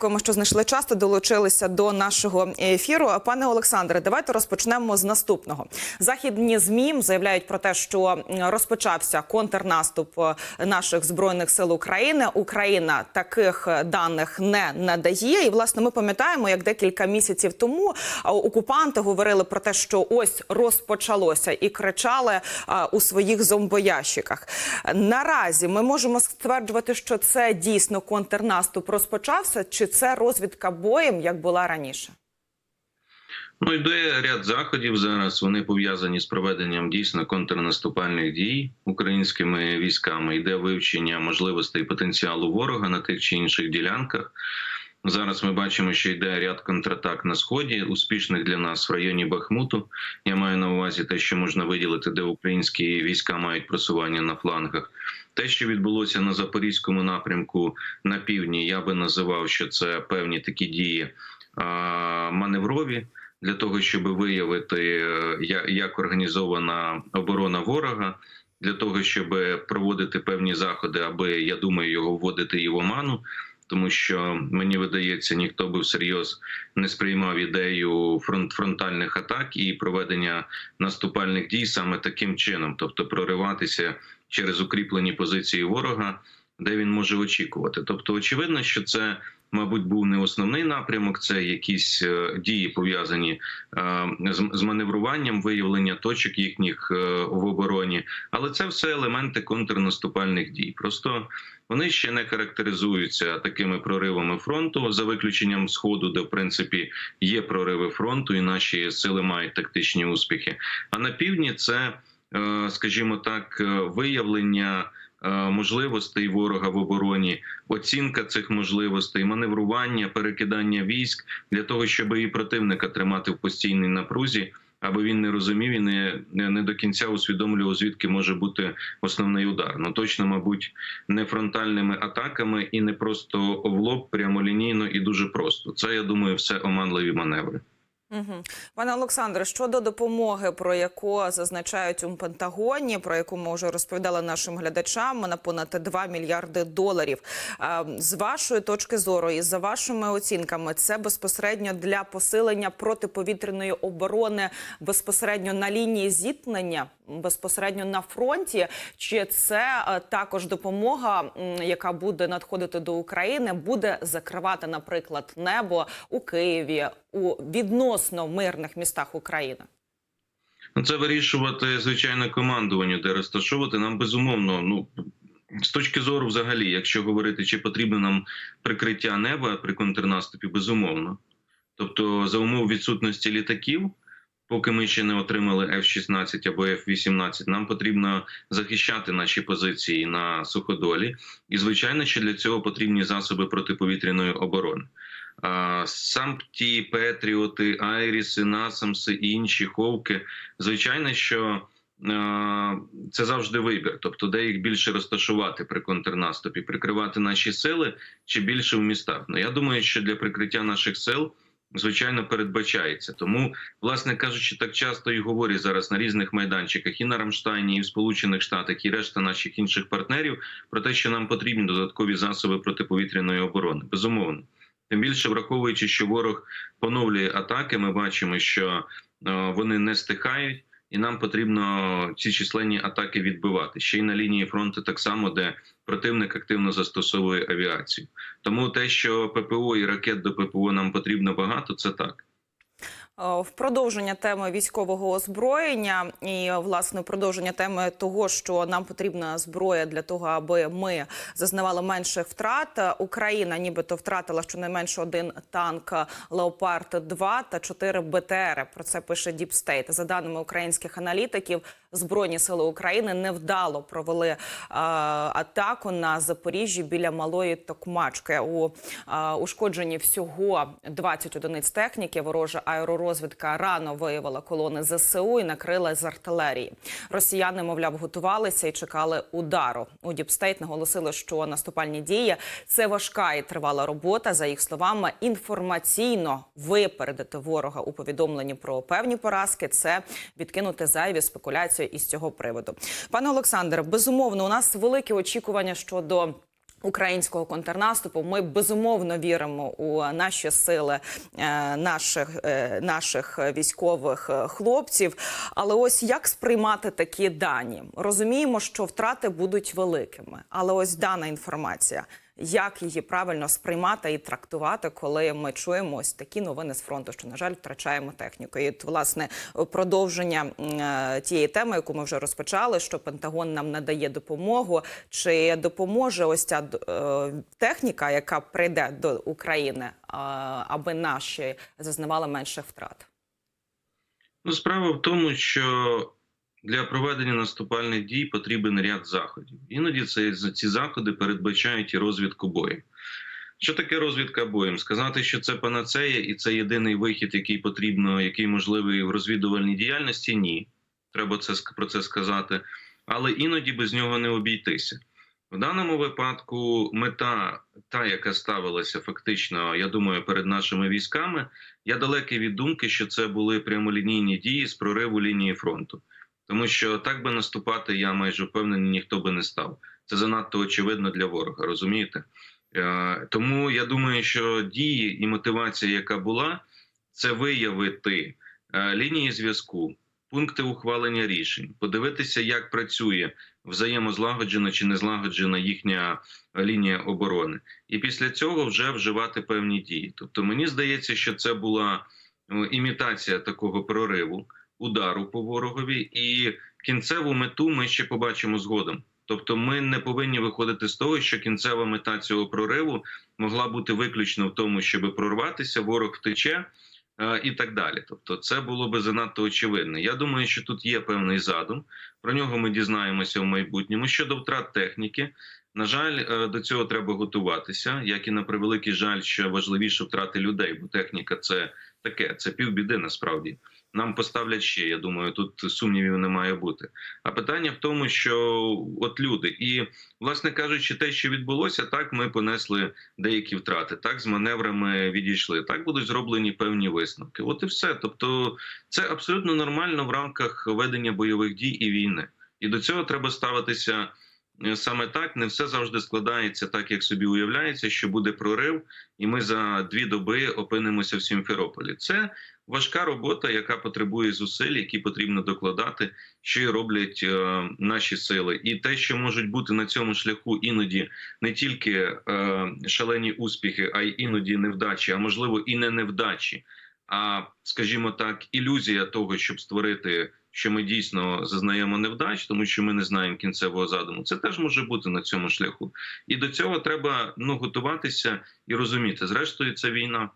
Дякуємо, що знайшли час та долучилися до нашого ефіру. Пане Олександре, давайте розпочнемо з наступного. Західні змі заявляють про те, що розпочався контрнаступ е, наших збройних сил України. Україна таких даних не надає. І власне ми пам'ятаємо, як декілька місяців тому окупанти говорили про те, що ось розпочалося, і кричали у своїх зомбоящиках. Наразі ми можемо стверджувати, що це дійсно контрнаступ розпочався, чи це розвідка боєм, як була раніше? Ну, йде ряд заходів зараз. Вони пов'язані з проведенням дійсно контрнаступальних дій українськими військами. Йде вивчення можливостей потенціалу ворога на тих чи інших ділянках. Зараз ми бачимо, що йде ряд контратак на сході, успішних для нас в районі Бахмуту. Я маю на увазі те, що можна виділити, де українські війська мають просування на флангах. Те, що відбулося на запорізькому напрямку на півдні, я би називав, що це певні такі дії маневрові для того, щоб виявити, е, як організована оборона ворога, для того, щоб проводити певні заходи, аби я думаю, його вводити і в оману. Тому що мені видається, ніхто би всерйоз не сприймав ідею фронт фронтальних атак і проведення наступальних дій саме таким чином, тобто прориватися через укріплені позиції ворога, де він може очікувати. Тобто, очевидно, що це, мабуть, був не основний напрямок, це якісь е, дії пов'язані е, з, маневруванням, виявлення точок їхніх е, в обороні, але це все елементи контрнаступальних дій. Просто вони ще не характеризуються такими проривами фронту за виключенням сходу, де в принципі є прориви фронту, і наші сили мають тактичні успіхи. А на півдні це, скажімо так, виявлення. Е, Можливостей ворога в обороні, оцінка цих можливостей, маневрування, перекидання військ для того, щоб і противника тримати в постійній напрузі, аби він не розумів і не, не, не до кінця усвідомлював, звідки може бути основний удар. Ну точно, мабуть, не фронтальними атаками і не просто в лоб, прямолінійно і дуже просто. Це я думаю, все оманливі маневри. Угу. Пане Олександре, щодо допомоги, про яку зазначають у Пентагоні, про яку ми вже розповідали нашим глядачам, на понад 2 мільярди доларів. З вашої точки зору і за вашими оцінками, це безпосередньо для посилення протиповітряної оборони безпосередньо на лінії зіткнення, безпосередньо на фронті, чи це е, також допомога, яка буде надходити до України, буде закривати, наприклад, небо у Києві у відносно мирних містах України? Ну, Це вирішувати звичайно командуванню, де розташовувати нам безумовно. Ну з точки зору, взагалі, якщо говорити, чи потрібно нам прикриття неба при контрнаступі, безумовно. Тобто, за умов відсутності літаків, поки ми ще не отримали F-16 або F-18, нам потрібно захищати наші позиції на суходолі, і звичайно, що для цього потрібні засоби протиповітряної оборони. А, Сам ті Петріоти, Айріси, Насамси і інші ховки. Звичайно, що це завжди вибір, тобто де їх більше розташувати при контрнаступі, прикривати наші сили чи більше в містах. Ну я думаю, що для прикриття наших сил. Звичайно, передбачається, тому, власне кажучи, так часто і говорять зараз на різних майданчиках, і на Рамштайні, і в Сполучених Штатах, і решта наших інших партнерів про те, що нам потрібні додаткові засоби протиповітряної оборони. Безумовно. Тим більше враховуючи, що ворог поновлює атаки, ми бачимо, що е, вони не стихають, і нам потрібно ці численні атаки відбивати ще й на лінії фронту, так само, де противник активно застосовує авіацію. Тому те, що ППО і ракет до ППО нам потрібно багато, це так. Е, В продовження теми військового озброєння і власне продовження теми того, що нам потрібна зброя для того, аби ми зазнавали менших втрат. Україна, нібито втратила щонайменше один танк Леопард 2 та 4 БТР. Про це пише Діпстейт. За даними українських аналітиків, збройні сили України невдало провели е, атаку на Запоріжжі біля малої Токмачки. У е, ушкодженні всього 20 одиниць техніки. Ворожа аеророзвідка рано виявила колони ЗСУ і накрила з артилерії. Росіяни, мовляв, готувалися і чекали удару. У Діпстейт наголосили, що наступальні дії це важка і тривала робота. За їх словами, інформаційно випередити ворога у повідомленні про певні поразки. Це відкинути зайві спекуляції із цього приводу. Пане Олександре, безумовно, у нас великі очікування щодо. Українського контрнаступу ми безумовно віримо у наші сили е, наших, е, наших військових е, хлопців. Але ось як сприймати такі дані? Розуміємо, що втрати будуть великими, але ось дана інформація. Як її правильно сприймати і трактувати, коли ми чуємо ось такі новини з фронту, що на жаль втрачаємо техніку? І власне продовження е, тієї теми, яку ми вже розпочали, що Пентагон нам надає допомогу, чи допоможе ось ця е, техніка, яка прийде до України, аби наші зазнавали менше втрат? Ну, справа в тому, що для проведення наступальних дій потрібен ряд заходів. Іноді це ці заходи передбачають і розвідку бою. Що таке розвідка боєм? Сказати, що це панацея і це єдиний вихід, який потрібно, який можливий в розвідувальній діяльності? Ні. Треба це про це сказати. Але іноді без нього не обійтися. В даному випадку мета, та, яка ставилася фактично, я думаю, перед нашими військами, я далекий від думки, що це були прямолінійні дії з прориву лінії фронту. Тому що так би наступати, я майже впевнений, ніхто би не став. Це занадто очевидно для ворога, розумієте? Е, Тому я думаю, що дії і мотивація, яка була, це виявити е, лінії зв'язку, пункти ухвалення рішень, подивитися, як працює взаємозлагоджена чи не злагоджена їхня лінія оборони, і після цього вже вживати певні дії. Тобто, мені здається, що це була е, імітація такого прориву, удару по ворогові, і кінцеву мету ми ще побачимо згодом. Тобто, ми не повинні виходити з того, що кінцева мета цього прориву могла бути виключно в тому, щоб прорватися, ворог втече. е, І так далі, тобто, це було би занадто очевидно. Я думаю, що тут є певний задум. Про нього ми дізнаємося в майбутньому. Щодо втрат техніки, на жаль, е, до цього треба готуватися. Як і на превеликий жаль, що важливіше втрати людей, бо техніка це таке, це півбіди насправді. Нам поставлять ще. Я думаю, тут сумнівів не має бути. А питання в тому, що от люди, і власне кажучи, те, що відбулося, так ми понесли деякі втрати. Так з маневрами відійшли. Так будуть зроблені певні висновки. От і все. Тобто, це абсолютно нормально в рамках ведення бойових дій і війни. І до цього треба ставитися. е, Саме так не все завжди складається так, як собі уявляється, що буде прорив, і ми за дві доби опинимося в Сімферополі. Це важка робота, яка потребує зусиль, які потрібно докладати, що роблять е, наші сили, і те, що можуть бути на цьому шляху іноді не тільки е, шалені успіхи, а й іноді невдачі, а можливо і не невдачі. А скажімо так, ілюзія того, щоб створити, що ми дійсно зазнаємо невдач, тому що ми не знаємо кінцевого задуму. Це теж може бути на цьому шляху, і до цього треба ну готуватися і розуміти. Зрештою, це війна.